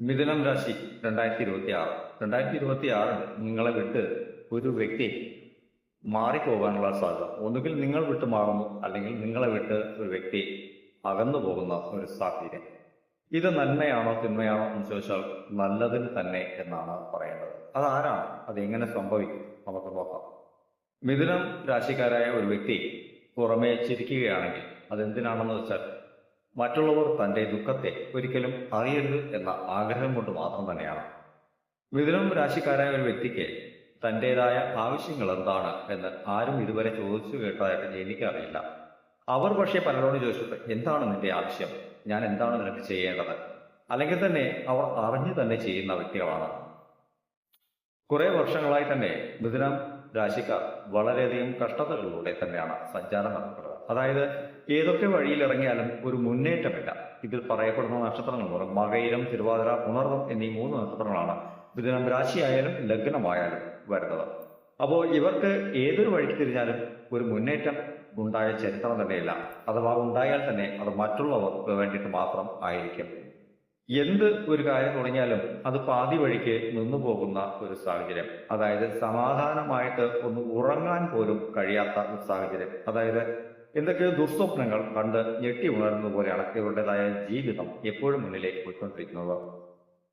മിഥുനം രാശി രണ്ടായിരത്തി ഇരുപത്തി ആറ് രണ്ടായിരത്തി ഇരുപത്തി ആറിൽ നിങ്ങളെ വിട്ട് ഒരു വ്യക്തി മാറിപ്പോകാനുള്ള സാധ്യത. ഒന്നുകിൽ നിങ്ങൾ വിട്ട് മാറുന്നു അല്ലെങ്കിൽ നിങ്ങളെ വിട്ട് ഒരു വ്യക്തി അകന്നു പോകുന്ന ഒരു സാഹചര്യം. ഇത് നന്മയാണോ തിന്മയാണോ എന്ന് ചോദിച്ചാൽ നല്ലതിന് തന്നെ എന്നാണ് പറയേണ്ടത് അതാരാണ്? അതെങ്ങനെ സംഭവിക്കും? നമുക്ക് നോക്കാം. മിഥുനം രാശിക്കാരായ ഒരു വ്യക്തി പുറമേ ചിരിക്കുകയാണെങ്കിൽ അതെന്തിനാണെന്ന് വെച്ചാൽ മറ്റുള്ളവർ തന്റെ ദുഃഖത്തെ ഒരിക്കലും അറിയരുത് എന്ന ആഗ്രഹം കൊണ്ട് മാത്രം തന്നെയാണ്. മിഥുനം രാശിക്കാരായ ഒരു വ്യക്തിക്ക് തന്റേതായ ആവശ്യങ്ങൾ എന്താണ് എന്ന് ആരും ഇതുവരെ ചോദിച്ചു കേട്ടതായിട്ട് എനിക്കറിയില്ല. അവർ പക്ഷേ പലരോട് ചോദിച്ചിട്ട് എന്താണ് നിന്റെ ആവശ്യം? ഞാൻ എന്താണ് നിനക്ക് ചെയ്യേണ്ടത്? അല്ലെങ്കിൽ തന്നെ അവർ അറിഞ്ഞു തന്നെ ചെയ്യുന്ന വ്യക്തികളാണ്. കുറെ വർഷങ്ങളായി തന്നെ മിഥുനം രാശിക്കാർ വളരെയധികം കഷ്ടതകളിലൂടെ തന്നെയാണ് സഞ്ചാരം നടത്തുന്നത് അതായത് ഏതൊക്കെ വഴിയിൽ ഇറങ്ങിയാലും ഒരു മുന്നേറ്റമില്ല. ഇതിൽ പറയപ്പെടുന്ന നക്ഷത്രങ്ങൾ മകയിരം തിരുവാതിര പുണർവം എന്നീ മൂന്ന് നക്ഷത്രങ്ങളാണ്. മിഥുനം രാശിയായാലും ലഗ്നമായാലും വരുന്നത്. അപ്പോൾ ഇവർക്ക് ഏതൊരു വഴിക്ക് തിരിഞ്ഞാലും ഒരു മുന്നേറ്റം ഉണ്ടായ ചരിത്രം തന്നെയില്ല. അഥവാ ഉണ്ടായാൽ തന്നെ അത് മറ്റുള്ളവർക്ക് വേണ്ടിയിട്ട് മാത്രം ആയിരിക്കും. എന്ത് ഒരു കാര്യം തുടങ്ങിയാലും അത് പാതി വഴിക്ക് നിന്നു പോകുന്ന ഒരു സാഹചര്യം. അതായത് സമാധാനമായിട്ട് ഒന്ന് ഉറങ്ങാൻ പോലും കഴിയാത്ത ഒരു സാഹചര്യം. അതായത് എന്തൊക്കെയോ ദുസ്വപ്നങ്ങൾ കണ്ട് ഞെട്ടി ഉണർന്നത് പോലെയാണ് ഇവരുടേതായ ജീവിതം എപ്പോഴും മുന്നിലേക്ക് പോയിക്കൊണ്ടിരിക്കുന്നത്.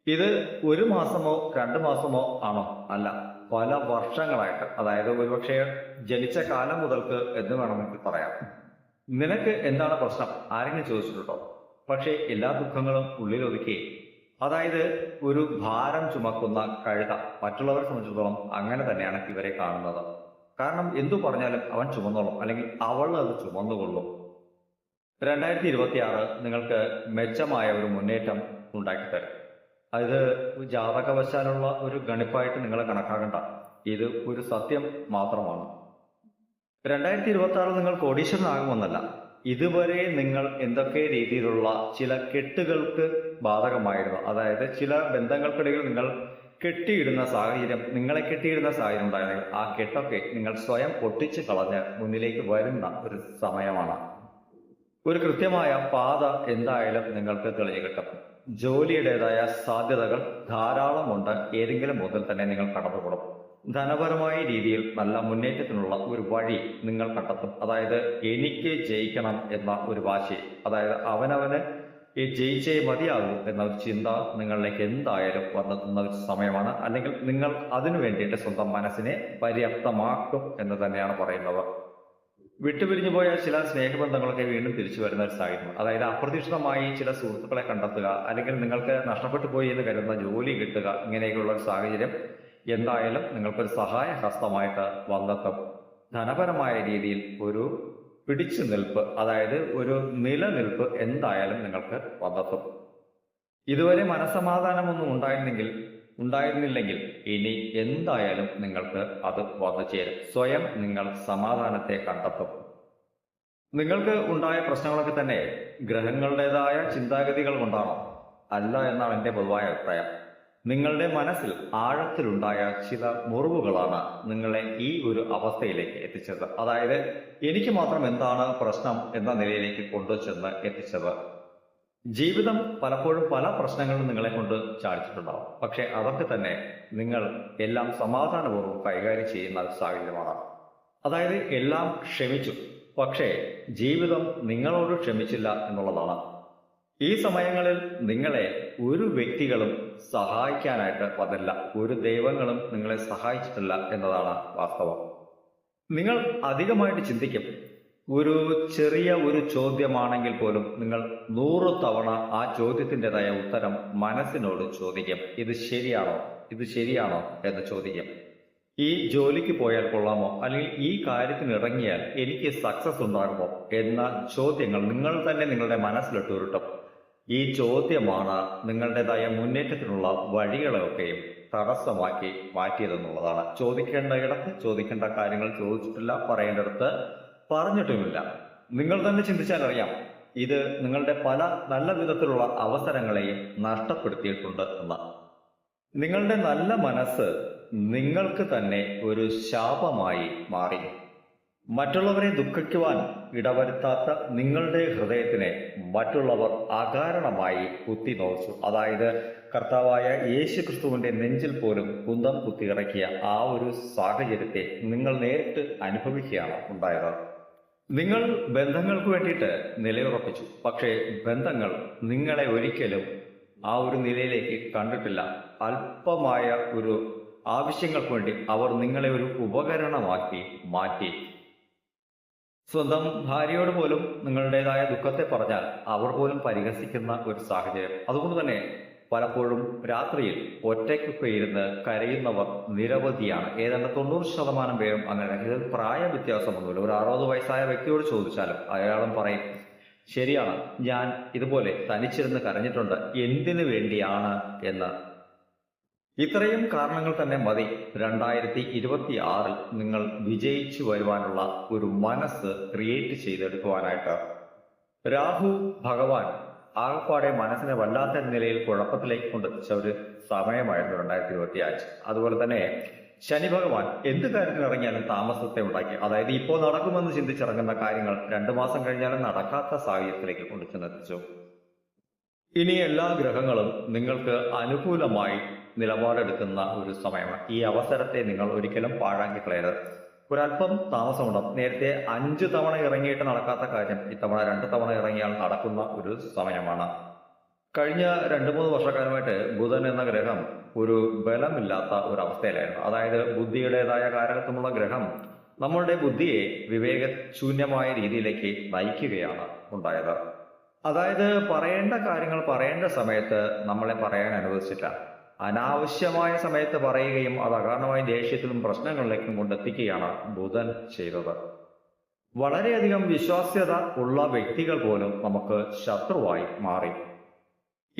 ഇത് ഒരു മാസമോ രണ്ട് മാസമോ ആണോ? അല്ല. പല വർഷങ്ങളായിട്ട്. അതായത് ഒരുപക്ഷെ ജനിച്ച കാലം മുതൽക്ക് എന്ന് വേണമെങ്കിൽ പറയാം. നിനക്ക് എന്താണ് പ്രശ്നം? ആരെങ്കിലും ചോദിച്ചിട്ടുണ്ടോ? പക്ഷേ എല്ലാ ദുഃഖങ്ങളും ഉള്ളിലൊതുക്കി. അതായത് ഒരു ഭാരം ചുമക്കുന്ന കഴുത. മറ്റുള്ളവരെ സംബന്ധിച്ചിടത്തോളം അങ്ങനെ തന്നെയാണ് ഇവരെ കാണുന്നത്. കാരണം എന്തു പറഞ്ഞാലും അവൻ ചുമന്നോളും. അല്ലെങ്കിൽ അവൾ അത് ചുമന്നുകൊള്ളും. രണ്ടായിരത്തി ഇരുപത്തി ആറ് നിങ്ങൾക്ക് മെച്ചമായ ഒരു മുന്നേറ്റം ഉണ്ടാക്കി തരും അത് ജാതകവശാലുള്ള ഒരു ഗണിപ്പായിട്ട് നിങ്ങൾ കണക്കാക്കണ്ട. ഇത് ഒരു സത്യം മാത്രമാണ്. രണ്ടായിരത്തി ഇരുപത്തി ആറ് നിങ്ങൾ കോടീശ്വരനാകുമെന്നല്ല. ഇതുവരെ നിങ്ങൾ എന്തൊക്കെ രീതിയിലുള്ള ചില കെട്ടുകൾക്ക് ബാധകമായിരുന്നു. അതായത് ചില ബന്ധങ്ങൾക്കിടയിൽ നിങ്ങൾ കെട്ടിയിടുന്ന സാഹചര്യം നിങ്ങളെ കെട്ടിയിടുന്ന സാഹചര്യം ഉണ്ടായിരുന്നെങ്കിൽ ആ കെട്ടൊക്കെ നിങ്ങൾ സ്വയം പൊട്ടിച്ച് കളഞ്ഞ് മുന്നിലേക്ക് വരുന്ന ഒരു സമയമാണ്. ഒരു കൃത്യമായ പാത എന്തായാലും നിങ്ങൾക്ക് തെളിഞ്ഞു കിട്ടും ജോലിയുടേതായ സാധ്യതകൾ ധാരാളമുണ്ട്. ഏതെങ്കിലും മുതൽ തന്നെ നിങ്ങൾ കടന്നുകൂടും ധനപരമായ രീതിയിൽ നല്ല മുന്നേറ്റത്തിനുള്ള ഒരു വഴി നിങ്ങൾ കണ്ടെത്തും. അതായത് എനിക്ക് ജയിക്കണം എന്ന ഒരു വാശി. അതായത് അവനവന് ഈ ജയിച്ചേ മതിയാകൂ എന്ന ഒരു ചിന്ത നിങ്ങളിലേക്ക് എന്തായാലും വന്നെത്തുന്ന ഒരു സമയമാണ്. അല്ലെങ്കിൽ നിങ്ങൾ അതിനു വേണ്ടിയിട്ട് സ്വന്തം മനസ്സിനെ പര്യാപ്തമാക്കും എന്ന് തന്നെയാണ് പറയുന്നത്. വിട്ടുപിരിഞ്ഞു പോയ ചില സ്നേഹബന്ധങ്ങളൊക്കെ വീണ്ടും തിരിച്ചു വരുന്ന ഒരു സാഹചര്യം. അതായത് അപ്രതീക്ഷിതമായി ചില സുഹൃത്തുക്കളെ കണ്ടെത്തുക അല്ലെങ്കിൽ നിങ്ങൾക്ക് നഷ്ടപ്പെട്ടു പോയി എന്ന് കരുതുന്ന ജോലി കിട്ടുക ഇങ്ങനെയൊക്കെയുള്ള ഒരു സാഹചര്യം എന്തായാലും നിങ്ങൾക്കൊരു സഹായ ഹസ്തമായിട്ട് വന്നെത്തും. ധനപരമായ രീതിയിൽ ഒരു പിടിച്ചു നിൽപ്പ് അതായത് ഒരു നിലനിൽപ്പ് എന്തായാലും നിങ്ങൾക്ക് വന്നെത്തും. ഇതുവരെ മനസമാധാനമൊന്നും ഉണ്ടായിരുന്നെങ്കിൽ ഉണ്ടായിരുന്നില്ലെങ്കിൽ ഇനി എന്തായാലും നിങ്ങൾക്ക് അത് വന്നു ചേരും. സ്വയം നിങ്ങൾ സമാധാനത്തെ കണ്ടെത്തും. നിങ്ങൾക്ക് ഉണ്ടായ പ്രശ്നങ്ങളൊക്കെ തന്നെ ഗ്രഹങ്ങളുടേതായ ചിന്താഗതികൾ കൊണ്ടാണോ? അല്ല എന്നാണ് എന്റെ പൊതുവായ അഭിപ്രായം. നിങ്ങളുടെ മനസ്സിൽ ആഴത്തിലുണ്ടായ ചില മുറിവുകളാണ് നിങ്ങളെ ഈ ഒരു അവസ്ഥയിലേക്ക് എത്തിച്ചത്. അതായത് എനിക്ക് മാത്രം എന്താണ് പ്രശ്നം എന്ന നിലയിലേക്ക് കൊണ്ടുചെന്ന് എത്തിച്ചത്. ജീവിതം പലപ്പോഴും പല പ്രശ്നങ്ങളും നിങ്ങളെ കൊണ്ട് ചാടിച്ചിട്ടുണ്ടാവും. പക്ഷെ അതൊക്കെ തന്നെ നിങ്ങൾ എല്ലാം സമാധാനപൂർവം കൈകാര്യം ചെയ്യുന്ന സാഹചര്യമാണ്. അതായത് എല്ലാം ക്ഷമിച്ചു. പക്ഷേ ജീവിതം നിങ്ങളോട് ക്ഷമിച്ചില്ല എന്നുള്ളതാണ്. ഈ സമയങ്ങളിൽ നിങ്ങളെ ഒരു വ്യക്തികളും സഹായിക്കാനായിട്ട് വന്നില്ല. ഒരു ദൈവങ്ങളും നിങ്ങളെ സഹായിച്ചിട്ടില്ല എന്നതാണ് വാസ്തവം. നിങ്ങൾ അധികമായിട്ട് ചിന്തിക്കും ഒരു ചെറിയ ഒരു ചോദ്യമാണെങ്കിൽ പോലും നിങ്ങൾ നൂറു തവണ ആ ചോദ്യത്തിന്റെതായ ഉത്തരം മനസ്സിനോട് ചോദിക്കും. ഇത് ശരിയാണോ? ഇത് ശരിയാണോ എന്ന് ചോദിക്കും. ഈ ജോലിക്ക് പോയാൽ കൊള്ളാമോ? അല്ലെങ്കിൽ ഈ കാര്യത്തിന് ഇറങ്ങിയാൽ എനിക്ക് സക്സസ് ഉണ്ടാകുമോ? എന്ന ചോദ്യങ്ങൾ നിങ്ങൾ തന്നെ നിങ്ങളുടെ മനസ്സിലിട്ട് ഉരുട്ടും. ഈ ചോദ്യമാണ് നിങ്ങളുടേതായ മുന്നേറ്റത്തിനുള്ള വഴികളെയൊക്കെയും തടസ്സമാക്കി മാറ്റിയതെന്നുള്ളതാണ്. ചോദിക്കേണ്ട ഇടത്ത് ചോദിക്കേണ്ട കാര്യങ്ങൾ ചോദിച്ചിട്ടില്ല പറയേണ്ടടുത്ത് പറഞ്ഞിട്ടുമില്ല. നിങ്ങൾ തന്നെ ചിന്തിച്ചാൽ അറിയാം ഇത് നിങ്ങളുടെ പല നല്ല വിധത്തിലുള്ള അവസരങ്ങളെയും നഷ്ടപ്പെടുത്തിയിട്ടുണ്ട് എന്ന്. നിങ്ങളുടെ നല്ല മനസ്സ് നിങ്ങൾക്ക് തന്നെ ഒരു ശാപമായി മാറി. മറ്റുള്ളവരെ ദുഃഖിക്കുവാൻ ഇടവരുത്താത്ത നിങ്ങളുടെ ഹൃദയത്തിനെ മറ്റുള്ളവർ അകാരണമായി കുത്തി നോച്ചു അതായത് കർത്താവായ യേശു ക്രിസ്തുവിന്റെ നെഞ്ചിൽ പോലും കുന്തം കുത്തിയിറക്കിയ ആ ഒരു സാഹചര്യത്തെ നിങ്ങൾ നേരിട്ട് അനുഭവിക്കുകയാണ് ഉണ്ടായത്. നിങ്ങൾ ബന്ധങ്ങൾക്ക് വേണ്ടിയിട്ട് നിലയുറപ്പിച്ചു. പക്ഷേ ബന്ധങ്ങൾ നിങ്ങളെ ഒരിക്കലും ആ ഒരു നിലയിലേക്ക് കണ്ടിട്ടില്ല. അല്പമായ ഒരു ആവശ്യങ്ങൾക്ക് വേണ്ടി അവർ നിങ്ങളെ ഒരു ഉപകരണമാക്കി മാറ്റി. സ്വന്തം ഭാര്യയോട് പോലും നിങ്ങളുടേതായ ദുഃഖത്തെ പറഞ്ഞാൽ അവർ പോലും പരിഹസിക്കുന്ന ഒരു സാഹചര്യം. അതുകൊണ്ട് തന്നെ പലപ്പോഴും രാത്രിയിൽ ഒറ്റയ്ക്കൊക്കെ ഇരുന്ന് കരയുന്നവർ നിരവധിയാണ്. ഏതാണ്ട് തൊണ്ണൂറ് ശതമാനം പേരും അങ്ങനെ ഇത് പ്രായ വ്യത്യാസമൊന്നുമില്ല. ഒരു അറുപത് വയസ്സായ വ്യക്തിയോട് ചോദിച്ചാലും അയാളും പറയും ശരിയാണ് ഞാൻ ഇതുപോലെ തനിച്ചിരുന്ന് കരഞ്ഞിട്ടുണ്ട്. എന്തിനു വേണ്ടിയാണ്? എന്ന് ഇത്രയും കാരണങ്ങൾ തന്നെ മതി. രണ്ടായിരത്തി ഇരുപത്തി ആറിൽ നിങ്ങൾ വിജയിച്ചു വരുവാനുള്ള ഒരു മനസ്സ് ക്രിയേറ്റ് ചെയ്തെടുക്കുവാനായിട്ട്. രാഹു ഭഗവാൻ ആകപ്പാടെ മനസ്സിനെ വല്ലാത്ത നിലയിൽ കുഴപ്പത്തിലേക്ക് കൊണ്ടെത്തിച്ച ഒരു സമയമായിരുന്നു രണ്ടായിരത്തി ഇരുപത്തി അഞ്ച് അതുപോലെ തന്നെ ശനി ഭഗവാൻ എന്ത് കാര്യത്തിന് ഇറങ്ങിയാലും താമസത്തെ ഉണ്ടാക്കി. അതായത് ഇപ്പോൾ നടക്കുമെന്ന് ചിന്തിച്ചിറങ്ങുന്ന കാര്യങ്ങൾ രണ്ടു മാസം കഴിഞ്ഞാലും നടക്കാത്ത സാഹചര്യത്തിലേക്ക് കൊണ്ടു ചെന്നെത്തിച്ചു ഇനി എല്ലാ ഗ്രഹങ്ങളും നിങ്ങൾക്ക് അനുകൂലമായി നിലപാടെടുക്കുന്ന ഒരു സമയമാണ്. ഈ അവസരത്തെ നിങ്ങൾ ഒരിക്കലും പാഴാക്കി കളയരുത് ഒരല്പം താമസമുണ്ടാവും. നേരത്തെ അഞ്ച് തവണ ഇറങ്ങിയിട്ട് നടക്കാത്ത കാര്യം ഇത്തവണ രണ്ട് തവണ ഇറങ്ങിയാൽ നടക്കുന്ന ഒരു സമയമാണ്. കഴിഞ്ഞ രണ്ട് മൂന്ന് വർഷക്കാലമായിട്ട് ബുധൻ എന്ന ഗ്രഹം ഒരു ബലമില്ലാത്ത ഒരു അവസ്ഥയിലായിരുന്നു അതായത് ബുദ്ധിയുടേതായ കാരണത്തുമുള്ള ഗ്രഹം നമ്മളുടെ ബുദ്ധിയെ വിവേകശൂന്യമായ രീതിയിലേക്ക് നയിക്കുകയാണ് ഉണ്ടായത്. അതായത് പറയേണ്ട കാര്യങ്ങൾ പറയേണ്ട സമയത്ത് നമ്മളെ പറയാൻ അനുവദിച്ചില്ല അനാവശ്യമായ സമയത്ത് പറയുകയും അത് അകാരണമായ ദേഷ്യത്തിലും പ്രശ്നങ്ങളിലേക്കും കൊണ്ടെത്തിക്കുകയാണ് ബുധൻ ചെയ്തത്. വളരെയധികം വിശ്വാസ്യത ഉള്ള വ്യക്തികൾ പോലും നമുക്ക് ശത്രുവായി മാറി.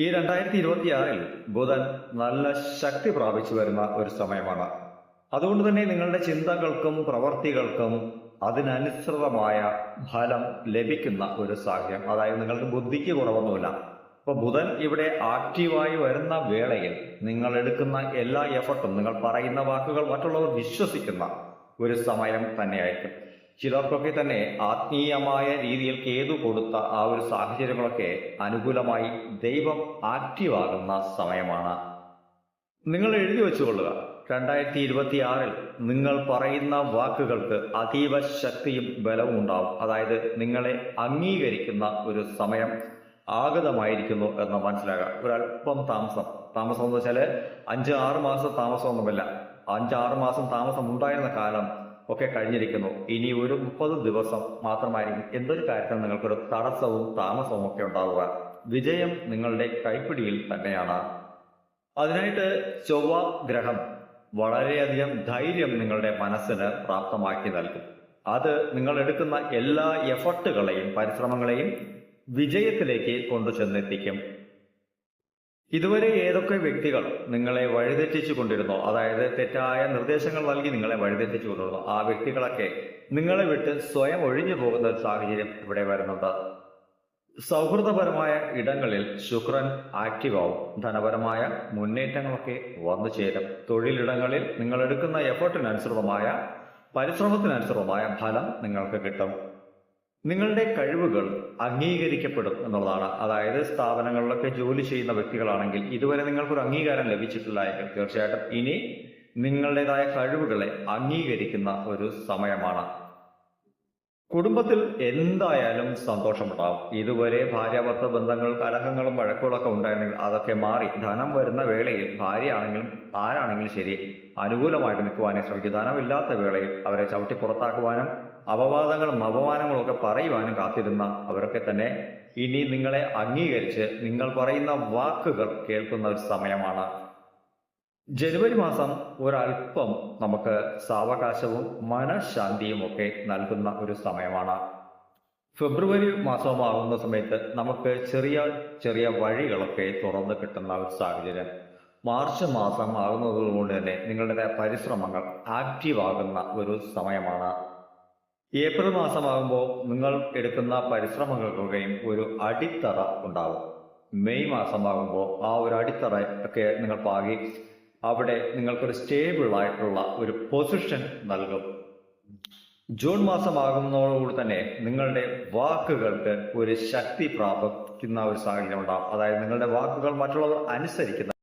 ഈ രണ്ടായിരത്തി ഇരുപത്തിയാറിൽ ബുധൻ നല്ല ശക്തി പ്രാപിച്ചു വരുന്ന ഒരു സമയമാണ്. അതുകൊണ്ട് തന്നെ നിങ്ങളുടെ ചിന്തകൾക്കും പ്രവർത്തികൾക്കും അതിനനുസൃതമായ ഫലം ലഭിക്കുന്ന ഒരു സാഹചര്യം. അതായത് നിങ്ങൾക്ക് ബുദ്ധിക്ക് കുറവൊന്നുമില്ല. അപ്പൊ ബുധൻ ഇവിടെ ആക്റ്റീവായി വരുന്ന വേളയിൽ നിങ്ങൾ എടുക്കുന്ന എല്ലാ എഫർട്ടും നിങ്ങൾ പറയുന്ന വാക്കുകൾ മറ്റുള്ളവർ വിശ്വസിക്കുന്ന ഒരു സമയം തന്നെയായിരിക്കും. ചിലർക്കൊക്കെ തന്നെ ആത്മീയമായ രീതിയിൽ കേതു കൊടുത്ത ആ ഒരു സാഹചര്യങ്ങളൊക്കെ അനുകൂലമായി ദൈവം ആക്റ്റീവാകുന്ന സമയമാണ്. നിങ്ങൾ എഴുതി വെച്ചുകൊള്ളുക. രണ്ടായിരത്തി ഇരുപത്തി ആറിൽ നിങ്ങൾ പറയുന്ന വാക്കുകൾക്ക് അതീവ ശക്തിയും ബലവും ഉണ്ടാവും. അതായത് നിങ്ങളെ അംഗീകരിക്കുന്ന ഒരു സമയം ആഗതമായിരിക്കുന്നു എന്ന് മനസ്സിലാക്കുക ഒരല്പം താമസം. താമസം എന്ന് വെച്ചാൽ അഞ്ച് ആറ് മാസം താമസമൊന്നുമില്ല. അഞ്ച് ആറ് മാസം താമസം ഉണ്ടായിരുന്ന കാലം ഒക്കെ കഴിഞ്ഞിരിക്കുന്നു. ഇനി ഒരു മുപ്പത് ദിവസം മാത്രമായിരിക്കും എന്തൊരു കാര്യത്തിനും നിങ്ങൾക്കൊരു തടസ്സവും താമസവും ഒക്കെ ഉണ്ടാവുക. വിജയം നിങ്ങളുടെ കൈപ്പിടിയിൽ തന്നെയാണ്. അതിനായിട്ട് ചൊവ്വ ഗ്രഹം വളരെയധികം ധൈര്യം നിങ്ങളുടെ മനസ്സിന് പ്രാപ്തമാക്കി നൽകും. അത് നിങ്ങൾ എടുക്കുന്ന എല്ലാ എഫർട്ടുകളെയും പരിശ്രമങ്ങളെയും വിജയത്തിലേക്ക് കൊണ്ടു ചെന്നെത്തിക്കും ഇതുവരെ ഏതൊക്കെ വ്യക്തികൾ നിങ്ങളെ വഴിതെറ്റിച്ചു കൊണ്ടിരുന്നോ അതായത് തെറ്റായ നിർദ്ദേശങ്ങൾ നൽകി നിങ്ങളെ വഴിതെറ്റിച്ചു കൊണ്ടിരുന്നോ ആ വ്യക്തികളൊക്കെ നിങ്ങളെ വിട്ട് സ്വയം ഒഴിഞ്ഞു പോകുന്ന ഒരു സാഹചര്യം ഇവിടെ വരുന്നുണ്ട്. സൗഹൃദപരമായ ഇടങ്ങളിൽ ശുക്രൻ ആക്റ്റീവ് ആവും. ധനപരമായ മുന്നേറ്റങ്ങളൊക്കെ വന്നു ചേരും. തൊഴിലിടങ്ങളിൽ നിങ്ങൾ എടുക്കുന്ന എഫേർട്ടിനനുസൃതമായ പരിശ്രമത്തിനനുസൃതമായ ഫലം നിങ്ങൾക്ക് കിട്ടും. നിങ്ങളുടെ കഴിവുകൾ അംഗീകരിക്കപ്പെടും എന്നുള്ളതാണ്. അതായത് സ്ഥാപനങ്ങളിലൊക്കെ ജോലി ചെയ്യുന്ന വ്യക്തികളാണെങ്കിൽ ഇതുവരെ നിങ്ങൾക്കൊരു അംഗീകാരം ലഭിച്ചിട്ടില്ല എങ്കിൽ തീർച്ചയായിട്ടും ഇനി നിങ്ങളുടേതായ കഴിവുകളെ അംഗീകരിക്കുന്ന ഒരു സമയമാണ്. കുടുംബത്തിൽ എന്തായാലും സന്തോഷമുണ്ടാവും. ഇതുവരെ ഭാര്യാഭർത്ത ബന്ധങ്ങൾ കലഹങ്ങളും വഴക്കുകളൊക്കെ ഉണ്ടായിരുന്നെങ്കിൽ അതൊക്കെ മാറി ധനം വരുന്ന വേളയിൽ ഭാര്യയാണെങ്കിലും ആരാണെങ്കിലും ശരി അനുകൂലമായിട്ട് നിൽക്കുവാനേ ശ്രമിക്കും. ധനമില്ലാത്ത വേളയിൽ അവരെ ചവിട്ടി പുറത്താക്കുവാനും അപവാദങ്ങളും അപമാനങ്ങളും ഒക്കെ പറയുവാനും കാത്തിരുന്ന അവരൊക്കെ തന്നെ ഇനി നിങ്ങളെ അംഗീകരിച്ച് നിങ്ങൾ പറയുന്ന വാക്കുകൾ കേൾക്കുന്ന ഒരു സമയമാണ്. ജനുവരി മാസം ഒരല്പം നമുക്ക് സാവകാശവും മനഃശാന്തിയും ഒക്കെ നൽകുന്ന ഒരു സമയമാണ്. ഫെബ്രുവരി മാസമാകുന്ന സമയത്ത് നമുക്ക് ചെറിയ ചെറിയ വഴികളൊക്കെ തുറന്നു കിട്ടുന്ന ഒരു സാഹചര്യം. മാർച്ച് മാസം ആകുന്നതുകൊണ്ട് തന്നെ നിങ്ങളുടെ പരിശ്രമങ്ങൾ ആക്റ്റീവ് ആകുന്ന ഒരു സമയമാണ്. ഏപ്രിൽ മാസമാകുമ്പോൾ നിങ്ങൾ എടുക്കുന്ന പരിശ്രമങ്ങൾക്കൊക്കെയും ഒരു അടിത്തറ ഉണ്ടാവും. മെയ് മാസമാകുമ്പോൾ ആ ഒരു അടിത്തറ ഒക്കെ നിങ്ങൾ പാകി അവിടെ നിങ്ങൾക്കൊരു സ്റ്റേബിൾ ആയിട്ടുള്ള ഒരു പൊസിഷൻ നൽകും. ജൂൺ മാസമാകുന്നതോടുകൂടി തന്നെ നിങ്ങളുടെ വാക്കുകൾക്ക് ഒരു ശക്തി പ്രാപിക്കുന്ന ഒരു സാഹചര്യം ഉണ്ടാകും അതായത് നിങ്ങളുടെ വാക്കുകൾ മറ്റുള്ളവർ അനുസരിക്കുന്ന